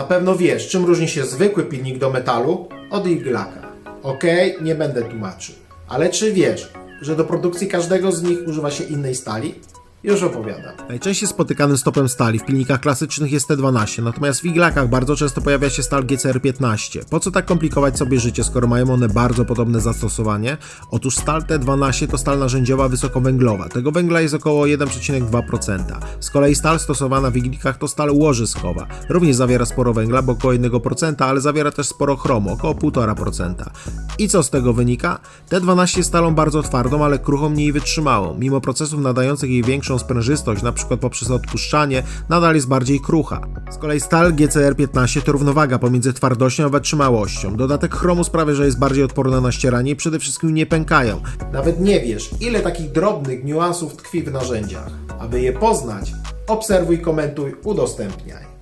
Na pewno wiesz, czym różni się zwykły pilnik do metalu od iglaka. Okej, nie będę tłumaczył. Ale czy wiesz, że do produkcji każdego z nich używa się innej stali? Już opowiadam. Najczęściej spotykanym stopem stali w pilnikach klasycznych jest T12, natomiast w iglakach bardzo często pojawia się stal GCR15. Po co tak komplikować sobie życie, skoro mają one bardzo podobne zastosowanie? Otóż stal T12 to stal narzędziowa wysokowęglowa. Tego węgla jest około 1,2%. Z kolei stal stosowana w iglikach to stal łożyskowa. Również zawiera sporo węgla, bo około 1%, ale zawiera też sporo chromu, około 1,5%. I co z tego wynika? T12 jest stalą bardzo twardą, ale kruchą mniej wytrzymałą. Mimo procesów nadających jej większą sprężystość, np. poprzez odpuszczanie, nadal jest bardziej krucha. Z kolei stal GCR15 to równowaga pomiędzy twardością a wytrzymałością. Dodatek chromu sprawia, że jest bardziej odporna na ścieranie i przede wszystkim nie pękają. Nawet nie wiesz, ile takich drobnych niuansów tkwi w narzędziach. Aby je poznać, obserwuj, komentuj, udostępniaj.